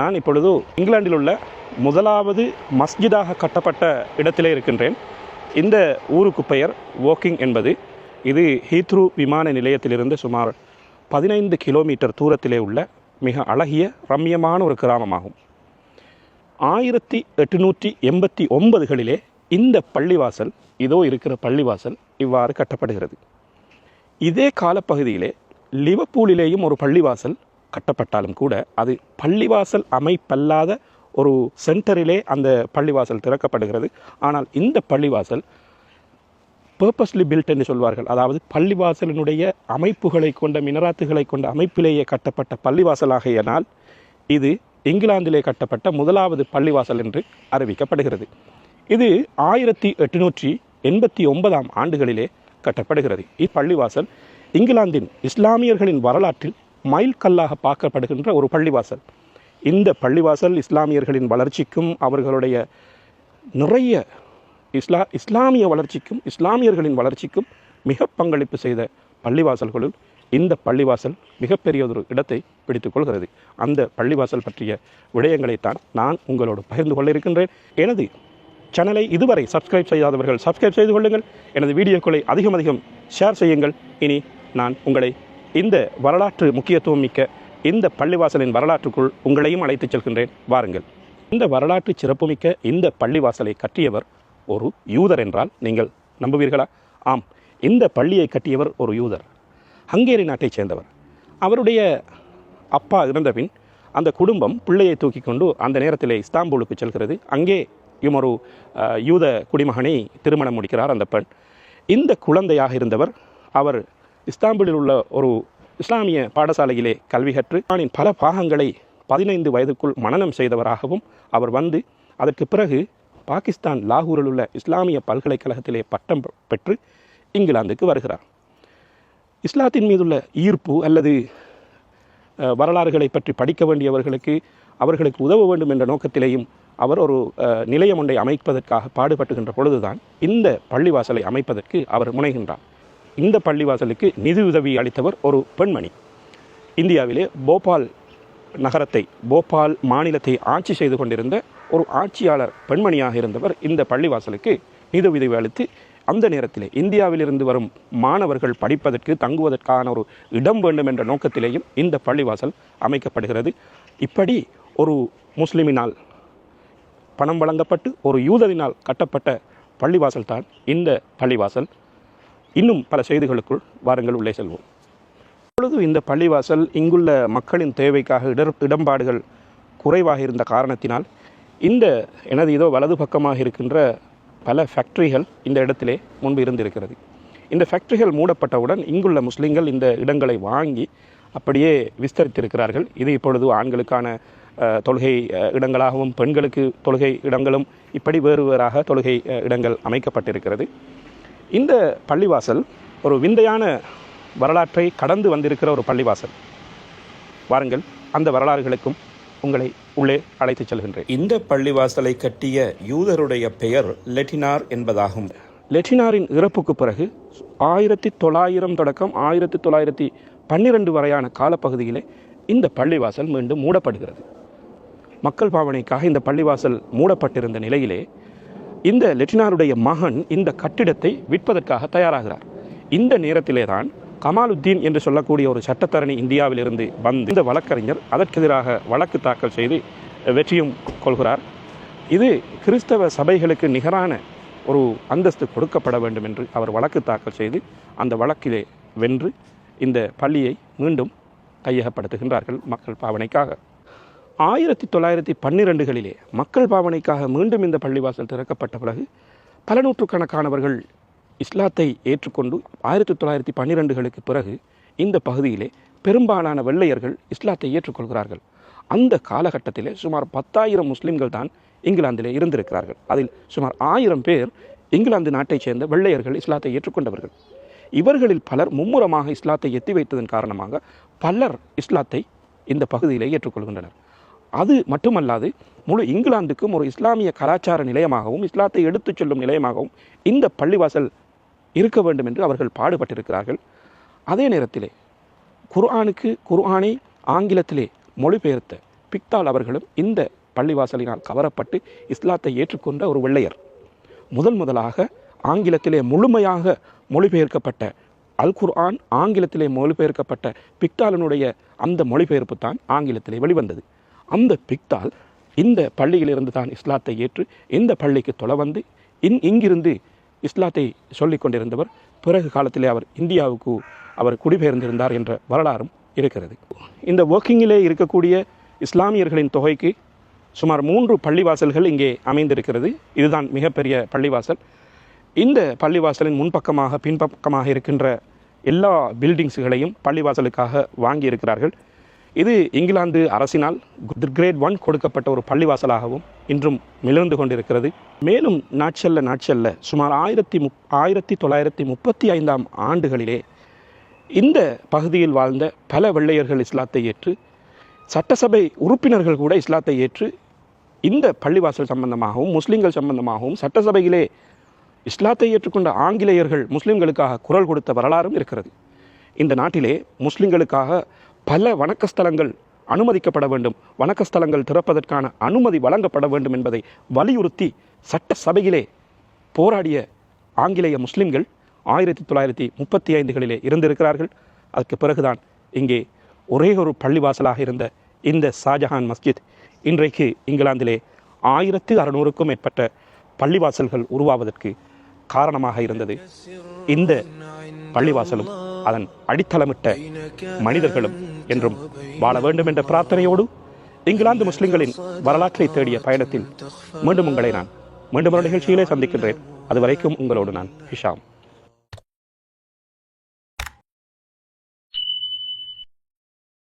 நான் இப்பொழுது இங்கிலாந்தில் உள்ள முதலாவது மஸ்ஜிதாக கட்டப்பட்ட இடத்திலே இருக்கின்றேன். இந்த ஊருக்கு பெயர் வாக்கிங் என்பது. இது ஹீத்ரூ விமான நிலையத்திலிருந்து சுமார் பதினைந்து கிலோமீட்டர் தூரத்திலே உள்ள மிக அழகிய ரம்மியமான ஒரு கிராமமாகும். ஆயிரத்தி எட்டுநூற்றி எண்பத்தி ஒன்பதுகளிலே இந்த பள்ளிவாசல் இதோ இருக்கிற பள்ளிவாசல் இவ்வாறு கட்டப்படுகிறது. இதே காலப்பகுதியிலே லிவப்பூலிலேயும் ஒரு பள்ளிவாசல் கட்டப்பட்டாலும் கூட அது பள்ளிவாசல் அமைப்பல்லாத ஒரு சென்டரிலே அந்த பள்ளிவாசல் திறக்கப்படுகிறது. ஆனால் இந்த பள்ளிவாசல் பர்பஸ்லி பில்ட் என்று சொல்வார்கள். அதாவது பள்ளிவாசலினுடைய அமைப்புகளை கொண்ட மினராத்துகளை கொண்ட அமைப்பிலேயே கட்டப்பட்ட பள்ளிவாசலாகையினால் இது இங்கிலாந்திலே கட்டப்பட்ட முதலாவது பள்ளிவாசல் என்று அறிவிக்கப்படுகிறது. இது ஆயிரத்தி எட்டுநூற்றி எண்பத்தி ஒன்பதாம் ஆண்டுகளிலே கட்டப்படுகிறது. இப்பள்ளிவாசல் இங்கிலாந்தின் இஸ்லாமியர்களின் வரலாற்றில் மைல்கல்லாக பார்க்கப்படுகின்ற ஒரு பள்ளிவாசல். இந்த பள்ளிவாசல் இஸ்லாமியர்களின் வளர்ச்சிக்கும் அவர்களுடைய நிறைய இஸ்லா இஸ்லாமிய வளர்ச்சிக்கும் இஸ்லாமியர்களின் வளர்ச்சிக்கும் மிக பங்களிப்பு செய்த பள்ளிவாசல்களுள் இந்த பள்ளிவாசல் மிகப்பெரியதொரு இடத்தை பிடித்துக்கொள்கிறது அந்த பள்ளிவாசல் பற்றிய விடயங்களைத்தான் நான் உங்களோடு பகிர்ந்து கொள்ள இருக்கின்றேன் எனது சேனலை இதுவரை சப்ஸ்கிரைப் செய்யாதவர்கள் சப்ஸ்கிரைப் செய்து கொள்ளுங்கள். எனது வீடியோக்களை அதிகம் அதிகம் ஷேர் செய்யுங்கள். இனி நான் உங்களை இந்த வரலாற்று முக்கியத்துவம் மிக்க இந்த பள்ளிவாசலின் வரலாற்றுக்குள் உங்களையும் அழைத்துச் செல்கின்றேன். வாருங்கள். இந்த வரலாற்று சிறப்புமிக்க இந்த பள்ளிவாசலை கட்டியவர் ஒரு யூதர் என்றால் நீங்கள் நம்புவீர்களா? ஆம். இந்த பள்ளியை கட்டியவர் ஒரு யூதர். ஹங்கேரி நாட்டைச் சேர்ந்தவர். அவருடைய அப்பா இறந்தபின் அந்த குடும்பம் பிள்ளையை தூக்கி கொண்டு அந்த நேரத்தில் இஸ்தாம்பூலுக்கு செல்கிறது. அங்கே ஒரு யூத குடிமகனை திருமணம் முடிக்கிறார் அந்த பெண். இந்த குழந்தையாக இருந்தவர் அவர் இஸ்தாம்பூலில் உள்ள ஒரு இஸ்லாமிய பாடசாலையிலே கல்வி கற்று குர்ஆனின் பல பாகங்களை பதினைந்து வயதுக்குள் மனனம் செய்தவராகவும் அவர் வந்து அதற்கு பிறகு பாகிஸ்தான் லாகூரில் உள்ள இஸ்லாமிய பல்கலைக்கழகத்திலே பட்டம் பெற்று இங்கிலாந்துக்கு வருகிறார். இஸ்லாத்தின் மீதுள்ள ஈர்ப்பு அல்லது வரலாறுகளை பற்றி படிக்க வேண்டியவர்களுக்கு அவர்களுக்கு உதவ வேண்டும் என்ற நோக்கத்திலேயும் அவர் ஒரு நிலையம் ஒன்றை அமைப்பதற்காக பாடுபட்டுகின்ற பொழுதுதான் இந்த பள்ளிவாசலை அமைப்பதற்கு அவர் முனைகின்றார். இந்த பள்ளிவாசலுக்கு நிதியுதவி அளித்தவர் ஒரு பெண்மணி. இந்தியாவிலே போபால் நகரத்தை போபால் மாநிலத்தை ஆட்சி செய்து கொண்டிருந்த ஒரு ஆட்சியாளர் பெண்மணியாக இருந்தவர் இந்த பள்ளிவாசலுக்கு நிதியுதவி அளித்து அந்த நேரத்திலே இந்தியாவிலிருந்து வரும் மாணவர்கள் படிப்பதற்கு தங்குவதற்கான ஒரு இடம் வேண்டும் என்ற நோக்கத்திலேயும் இந்த பள்ளிவாசல் அமைக்கப்படுகிறது. இப்படி ஒரு முஸ்லிமினால் பணம் வழங்கப்பட்டு ஒரு யூதரினால் கட்டப்பட்ட பள்ளிவாசல் தான் இந்த பள்ளிவாசல். இன்னும் பல செய்திகளுக்குள் வாருங்கள் உள்ளே செல்வோம். இப்பொழுது இந்த பள்ளிவாசல் இங்குள்ள மக்களின் தேவைக்காக இடர் இடம்பாடுகள் குறைவாக இருந்த காரணத்தினால் இந்த எனது இதோ வலது பக்கமாக இருக்கின்ற பல ஃபேக்ட்ரிகள் இந்த இடத்திலே முன்பு இருந்திருக்கிறது. இந்த ஃபேக்ட்ரிகள் மூடப்பட்டவுடன் இங்குள்ள முஸ்லீம்கள் இந்த இடங்களை வாங்கி அப்படியே விஸ்தரித்திருக்கிறார்கள். இது இப்பொழுது ஆண்களுக்கான தொழுகை இடங்களாகவும் பெண்களுக்கு தொழுகை இடங்களும் இப்படி வேறு வேறாக தொழுகை இடங்கள் அமைக்கப்பட்டிருக்கிறது. இந்த பள்ளிவாசல் ஒரு விந்தையான வரலாற்றை கடந்து வந்திருக்கிற ஒரு பள்ளிவாசல். வாருங்கள் அந்த வரலாறுகளுக்கும் உங்களை உள்ளே அழைத்துச் செல்கின்றேன். இந்த பள்ளிவாசலை கட்டிய யூதருடைய பெயர் லெட்டினார் என்பதாகும். லெட்டினாரின் இறப்புக்கு பிறகு ஆயிரத்தி தொள்ளாயிரம் தொடக்கம் ஆயிரத்தி தொள்ளாயிரத்தி பன்னிரண்டு வரையான காலப்பகுதியிலே இந்த பள்ளிவாசல் மீண்டும் மூடப்படுகிறது. மக்கள் பாவனைக்காக இந்த பள்ளிவாசல் மூடப்பட்டிருந்த நிலையிலே இந்த லெட்டினாருடைய மகன் இந்த கட்டிடத்தை விற்பதற்காக தயாராகிறார். இந்த நேரத்திலே தான் கமாலுத்தீன் என்று சொல்லக்கூடிய ஒரு சட்டத்தரணி இந்தியாவிலிருந்து வந்து இந்த வழக்கறிஞர் அதற்கெதிராக வழக்கு தாக்கல் செய்து வெற்றியும் கொள்கிறார். இது கிறிஸ்தவ சபைகளுக்கு நிகரான ஒரு அந்தஸ்து கொடுக்கப்பட வேண்டும் என்று அவர் வழக்கு தாக்கல் செய்து அந்த வழக்கிலே வென்று இந்த பள்ளியை மீண்டும் கையகப்படுத்துகின்றார்கள் மக்கள் பாவனைக்காக. ஆயிரத்தி தொள்ளாயிரத்தி பன்னிரெண்டுகளிலே மக்கள் பாவனைக்காக மீண்டும் இந்த பள்ளிவாசல் திறக்கப்பட்ட பிறகு பல நூற்றுக்கணக்கானவர்கள் இஸ்லாத்தை ஏற்றுக்கொண்டு ஆயிரத்தி தொள்ளாயிரத்தி பன்னிரெண்டுகளுக்கு பிறகு இந்த பகுதியிலே பெரும்பாலான வெள்ளையர்கள் இஸ்லாத்தை ஏற்றுக்கொள்கிறார்கள். அந்த காலகட்டத்திலே சுமார் பத்தாயிரம் முஸ்லீம்கள் தான் இங்கிலாந்திலே இருந்திருக்கிறார்கள். அதில் சுமார் ஆயிரம் பேர் இங்கிலாந்து நாட்டைச் சேர்ந்த வெள்ளையர்கள் இஸ்லாத்தை ஏற்றுக்கொண்டவர்கள். இவர்களில் பலர் மும்முரமாக இஸ்லாத்தை எத்தி வைத்ததன் காரணமாக பலர் இஸ்லாத்தை இந்த பகுதியிலே ஏற்றுக்கொள்கின்றனர். அது மட்டுமல்லாது முழு இங்கிலாந்துக்கும் ஒரு இஸ்லாமிய கலாச்சார நிலையமாகவும் இஸ்லாத்தை எடுத்துச் சொல்லும் நிலையமாகவும் இந்த பள்ளிவாசல் இருக்க வேண்டும் என்று அவர்கள் பாடுபட்டிருக்கிறார்கள். அதே நேரத்திலே குர்ஆனுக்கு குர்ஆனை ஆங்கிலத்திலே மொழிபெயர்த்த பிக்தால் அவர்களும் இந்த பள்ளிவாசலினால் கவரப்பட்டு இஸ்லாத்தை ஏற்றுக்கொண்ட ஒரு வெள்ளையர். முதல் முதலாக ஆங்கிலத்திலே முழுமையாக மொழிபெயர்க்கப்பட்ட அல் குர்ஆன் ஆங்கிலத்திலே மொழிபெயர்க்கப்பட்ட பிக்தாலனுடைய அந்த மொழிபெயர்ப்பு தான் ஆங்கிலத்திலே வெளிவந்தது. அந்த பிக்தால் இந்த பள்ளியிலிருந்து தான் இஸ்லாத்தை ஏற்று இந்த பள்ளிக்கு தொலை வந்து இன் இங்கிருந்து இஸ்லாத்தை சொல்லிக் கொண்டிருந்தவர் பிறகு காலத்திலே அவர் இந்தியாவுக்கு அவர் குடிபெயர்ந்திருந்தார் என்ற வரலாறும் இருக்கிறது. இந்த ஒர்க்கிங்கிலே இருக்கக்கூடிய இஸ்லாமியர்களின் தொகைக்கு சுமார் மூன்று பள்ளிவாசல்கள் இங்கே அமைந்திருக்கிறது. இதுதான் மிகப்பெரிய பள்ளிவாசல். இந்த பள்ளிவாசலின் முன்பக்கமாக பின்பக்கமாக இருக்கின்ற எல்லா பில்டிங்ஸுகளையும் பள்ளிவாசலுக்காக வாங்கி இருக்கிறார்கள் இது இங்கிலாந்து அரசினால் கிரேட் ஒன் கொடுக்கப்பட்ட ஒரு பள்ளிவாசலாகவும் இன்றும் மிளர்ந்து கொண்டிருக்கிறது. மேலும் நாட்செல்ல நாட்செல்ல சுமார் ஆயிரத்தி முப் ஆயிரத்தி தொள்ளாயிரத்தி முப்பத்தி ஐந்தாம் ஆண்டுகளிலே இந்த பகுதியில் வாழ்ந்த பல வெள்ளையர்கள் இஸ்லாத்தை ஏற்று சட்டசபை உறுப்பினர்கள் கூட இஸ்லாத்தை ஏற்று இந்த பள்ளிவாசல் சம்பந்தமாகவும் முஸ்லீம்கள் சம்பந்தமாகவும் சட்டசபையிலே இஸ்லாத்தை ஏற்றுக்கொண்ட ஆங்கிலேயர்கள் முஸ்லீம்களுக்காக குரல் கொடுத்த வரலாறும் இருக்கிறது. இந்த நாட்டிலே முஸ்லிம்களுக்காக பல வணக்கஸ்தலங்கள் அனுமதிக்கப்பட வேண்டும். வணக்கஸ்தலங்கள் திறப்பதற்கான அனுமதி வழங்கப்பட வேண்டும் என்பதை வலியுறுத்தி சட்டசபையிலே போராடிய ஆங்கிலேய முஸ்லிம்கள் ஆயிரத்தி தொள்ளாயிரத்தி முப்பத்தி ஐந்துகளிலே இருந்திருக்கிறார்கள். அதற்கு பிறகுதான் இங்கே ஒரே ஒரு பள்ளிவாசலாக இருந்த இந்த ஷாஜஹான் மஸ்ஜித் இன்றைக்கு இங்கிலாந்திலே ஆயிரத்து அறுநூறுக்கும் மேற்பட்ட பள்ளிவாசல்கள் உருவாவதற்கு காரணமாக இருந்தது. இந்த பள்ளிவாசலும் அதன் அடித்தளமிட்ட மனிதர்களும் என்றும் வாழ வேண்டும் என்ற பிரார்த்தனையோடு இங்கிலாந்து முஸ்லிம்களின் வரலாற்றை தேடிய பயணத்தில் மீண்டும் உங்களை நான் மீண்டும் ஒரு நிகழ்ச்சியிலே சந்திக்கின்றேன். அதுவரைக்கும் உங்களோடு நான் ஹிஷாம்.